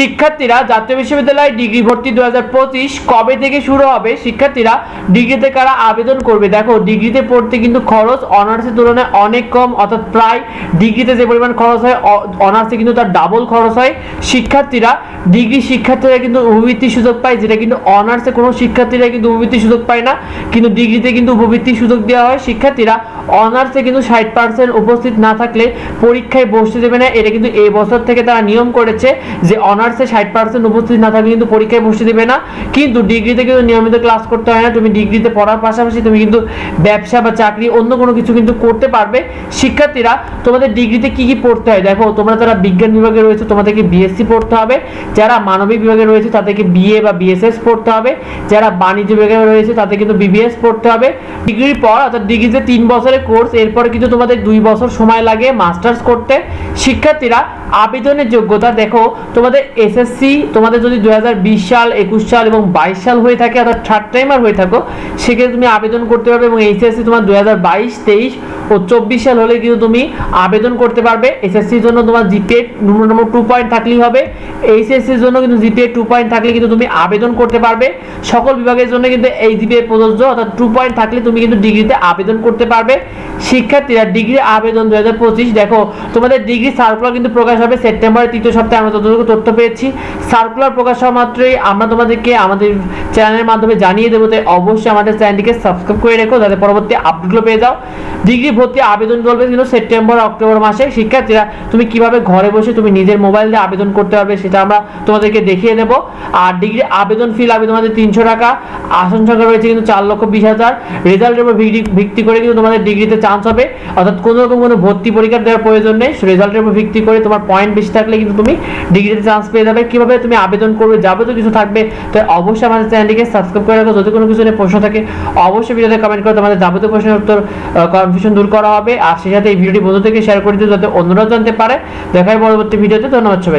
শিক্ষার্থীরা জাতীয় বিশ্ববিদ্যালয়ে ডিগ্রি ভর্তি দু হাজার পঁচিশ কবে থেকে শুরু হবে? শিক্ষার্থীরা ডিগ্রিতে কারা আবেদন করবে? দেখো, ডিগ্রিতে পড়তে কিন্তু খরচ অনার্সের তুলনায় অনেক কম, অর্থাৎ প্রায় ডিগ্রিতে যে পরিমাণ খরচ হয় অনার্সে কিন্তু তার ডাবল খরচ হয়। শিক্ষার্থীরা ডিগ্রি শিক্ষার্থীরা কিন্তু উপবৃত্তির সুযোগ পায়, যেটা কিন্তু অনার্সে কোনো শিক্ষার্থীরা কিন্তু উপবৃত্তির সুযোগ পায় না, কিন্তু ডিগ্রিতে কিন্তু উপবৃত্তির সুযোগ দেওয়া হয়। শিক্ষার্থীরা অনার্সে কিন্তু ষাট পার্সেন্ট উপস্থিত না থাকলে পরীক্ষায় বসতে দেবে না। এটা কিন্তু এই বছর থেকে তারা নিয়ম করেছে যে অনার্সে ষাট পার্সেন্ট উপস্থিত না থাকলে কিন্তু পরীক্ষায় বসতে দেবে না। কিন্তু ডিগ্রিতে কিন্তু নিয়মিত ক্লাস করতে হয় না। তুমি ডিগ্রিতে পড়ার পাশাপাশি তুমি কিন্তু ব্যবসা বা চাকরি, অন্য কোনো কিছু কিন্তু করতে পারবে। শিক্ষার্থীরা, তোমাদের ডিগ্রিতে কি কি পড়তে হয়? দেখো, তোমরা যারা বিজ্ঞান বিভাগে রয়েছে, তোমাদেরকে বিএসসি পড়তে হবে। যারা মানবিক বিভাগে রয়েছে, তাদেরকে বিএ বা বিএসএস পড়তে হবে। যারা বাণিজ্য বিভাগে রয়েছে, তাদের কিন্তু বিবিএস পড়তে হবে। ডিগ্রির পর, অর্থাৎ ডিগ্রিতে তিন বছরের কোর্স, এরপরে কিন্তু তোমাদের দুই বছর সময় লাগে মাস্টার্স করতে। শিক্ষার্থীরা, আবেদনের যোগ্যতা, দেখো, তোমাদের এসএসসি তোমাদের যদি দু হাজার বিশ সাল, একুশ সাল এবং বাইশ সাল হয়ে থাকে, অর্থাৎ থার্ড টাইমার হয়ে থাকো, সেক্ষেত্রে তুমি আবেদন করতে পারবে এবং এইচএসসি তোমার দু হাজার বাইশ, তেইশ ও চব্বিশ সাল হলে কিন্তু তুমি আবেদন করতে পারবে। এসএসসির জন্য তোমার জিপিএ ন্যূনতম টু পয়েন্ট থাকলেই হবে। এইচএসসির জন্য কিন্তু জিপিএ টু পয়েন্ট থাকলে কিন্তু তুমি আবেদন করতে পারবে। সকল বিভাগের জন্য কিন্তু এই জিপিএ প্রযোজ্য, অর্থাৎ টু পয়েন্ট থাকলে তুমি কিন্তু ডিগ্রিতে আবেদন করতে পারবে। শিক্ষার্থীরা ডিগ্রি আবেদন দু হাজার পঁচিশ, দেখো, তোমাদের ডিগ্রি সার্কুলার কিন্তু প্রকাশ হবে সেপ্টেম্বরের তৃতীয় সপ্তাহে, আমরা যতটুকু তথ্য পেয়েছি। সার্কুলার প্রকাশ হওয়া মাত্রই আমরা তোমাদেরকে আমাদের চ্যানেলের মাধ্যমে জানিয়ে দেবো, তাই অবশ্যই আমাদের চ্যানেলটিকে সাবস্ক্রাইব করে রেখো, যাতে পরবর্তী আপডেটগুলো পেয়ে যাও। ডিগ্রি ভর্তি আবেদন চলবে কিন্তু সেপ্টেম্বর অক্টোবর মাসে। শিক্ষার্থীরা, তুমি কীভাবে ঘরে বসে তুমি নিজের মোবাইল দিয়ে আবেদন করতে পারবে সেটা আমরা তোমাদেরকে দেখিয়ে দেবো। আর ডিগ্রি আবেদন ফি লাগবে তোমাদের তিনশো টাকা। আসন সংখ্যা রয়েছে কিন্তু চার লক্ষ বিশ হাজার। রেজাল্টের উপর ভিত্তি করে কিন্তু তোমাদের ডিগ্রিতে চান্স হবে। অর্থাৎ কোনো রকম কোনো ভর্তি পরীক্ষা দেওয়ার প্রয়োজন নেই। রেজাল্টের উপর ভিত্তি করে তোমার পয়েন্ট বেশি থাকলে কিন্তু তুমি ডিগ্রিতে চান্স পেয়ে যাবে। কীভাবে তুমি আবেদন করবে, যাবতীয় কিছু থাকবে, তো অবশ্যই আমাদের চ্যানেলটিকে সাবস্ক্রাইব করে রাখো। যদি কোনো কিছু নিয়ে প্রশ্ন থাকে, অবশ্যই ভিডিওতে কমেন্ট করে তোমাদের যাবতীয় প্রশ্নের উত্তর কনফিউশন দূর করা হবে। আর সেই সাথে এই ভিডিওটি বন্ধু থেকে শেয়ার করে দিও যাতে অন্যরাও জানতে পারে। দেখায় পরবর্তী ভিডিওতে। ধন্যবাদ সবাই